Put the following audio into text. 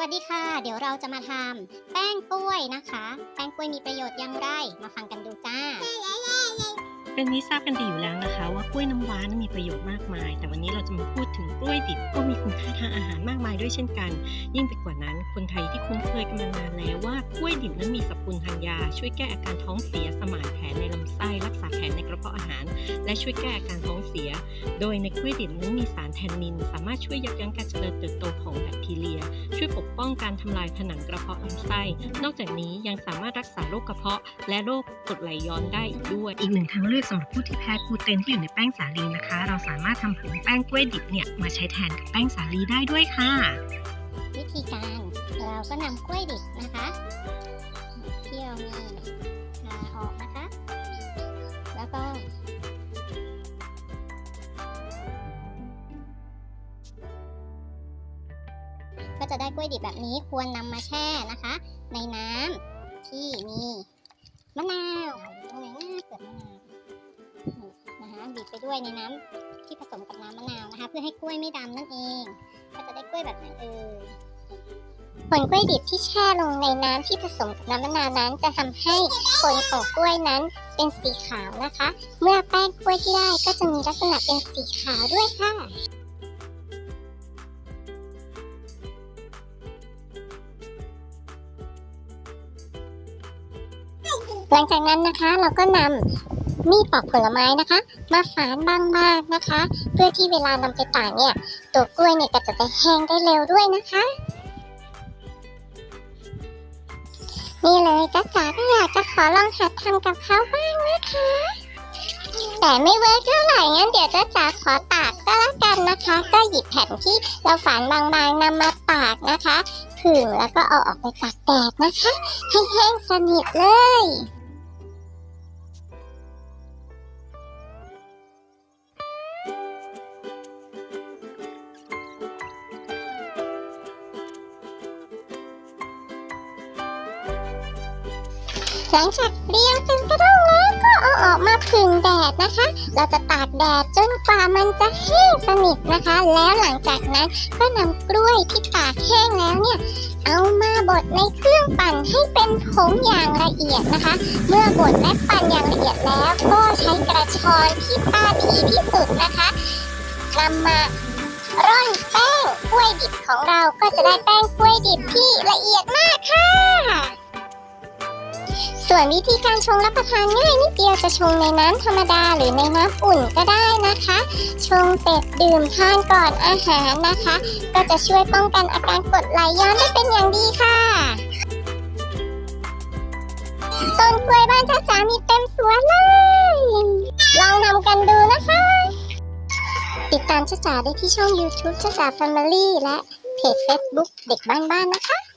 วัสดีค่ะ เดี๋ยวเราจะมาทำแป้งกล้วยนะคะ แป้งกล้วยมีประโยชน์อย่างไร มาฟังกันดูจ้า เป็นที่ทราบกันดีอยู่แล้วนะคะ ว่ากล้วยน้ำว้านั้นมีประโยชน์มากมาย แต่วันนี้เราจะมาพูดถึงกล้วยดิบก็มีคุณค่าทางอาหารมากมายด้วยเช่นกัน ยิ่งไปกว่านั้น คนไทยที่คุ้นเคยกันมานานแล้วว่ากล้วยดิบนั้นมีสรรพคุณทางยา ช่วยแก้อาการท้องเสียสมานแผลในลำไส้รักษาแผลในกระเพาะอาหาร และช่วยแก้อาการท้องเสีย โดยในกล้วยดิบนั้นมีสารแทนนิน สามารถช่วยยับยั้งการเจริญเติบโตของแบคทีเรีย ช่วยปกป้องการทำลายผนังกระเพาะลำไส้ นอกจากนี้ยังสามารถรักษาโรคกระเพาะ และโรคกรดไหลย้อนได้อีกด้วย อีกหนึ่งทางเลือกสำหรับผู้ที่แพ้กลูเตนที่อยู่ในแป้งสาลีนะคะ เราสามารถทำผงแป้งกล้วยดิบเนี่ยมาใช้แทนกับแป้งสาลีได้ด้วยค่ะ วิธีการเราก็นำกล้วยดิบนะคะที่เรามีทาออกนะคะ แล้วก็ ก็จะได้กล้วยดิบแบบนี้ควรนำมาแช่นะคะ ในน้ำที่มีมะนาวตรงไหนนะเกิดมะนาวนี่นะคะบีบไปด้วยในน้ำที่ผสมกับน้ำมะนาวนะคะ เพื่อให้กล้วยไม่ดำนั่นเอง ก็จะได้กล้วยแบบไหนเอ่ยผลกล้วยดิบที่แช่ลงในน้ำที่ผสมกับน้ำมะนาวนั้น จะทำให้ผลของกล้วยนั้นเป็นสีขาวนะคะ เมื่อแป้งกล้วยที่ได้ก็จะมีลักษณะเป็นสีขาวด้วยค่ะ หลังจากนั้นนะคะเราก็นำมีดปอกผลไม้นะคะ มาฝานบางๆนะคะ เพื่อที่เวลานำไปตากเนี่ยตัวกล้วยเนี่ยก็จะได้แห้งได้เร็วด้วยนะคะนี่เลยจ้าจ๋าก็อยากจะขอลองหัดทำกับเขาบ้างนะคะ แต่ไม่เวิร์กเท่าไหร่งั้นเดี๋ยวจ้าจ๋าขอตากก็แล้วกันนะคะ ก็หยิบแผ่นที่เราฝานบางๆนำมาตากนะคะผึ่งแล้วก็เอาออกไปตากแดดนะคะ ให้แห้งสนิทเลย หลังจากเรียงเป็นกระด้งแล้วก็เอาออกมาผึ่งแดดนะคะ เราจะตากแดดจนกว่ามันจะแห้งสนิทนะคะ แล้วหลังจากนั้นก็นำกล้วยที่ตากแห้งแล้วเนี่ยเอามาบดในเครื่องปั่นให้เป็นผงอย่างละเอียดนะคะ เมื่อบดและปั่นอย่างละเอียดแล้ว ก็ใช้กระชอนที่ตาดีที่สุดนะคะนำมาร่อนแป้งกล้วยดิบของเราก็จะได้แป้งกล้วยดิบที่ละเอียดมากค่ะ ส่วนวิธีการชงรับประทานง่ายนิดเดียวจะชงในน้ำธรรมดาหรือในน้ำอุ่นก็ได้นะคะ ชงเสร็จดื่มทานก่อนอาหารนะคะ ก็จะช่วยป้องกันอาการกดไหลย้อนได้เป็นอย่างดีค่ะต้นกล้วยบ้านจ้าจ๋ามีเต็มสวนเลย ลองทำกันดูนะคะ ติดตามจ้าจ๋าได้ที่ช่อง YouTube จ้าจ๋า Family และเพจ Facebook เด็กบ้านๆนะคะ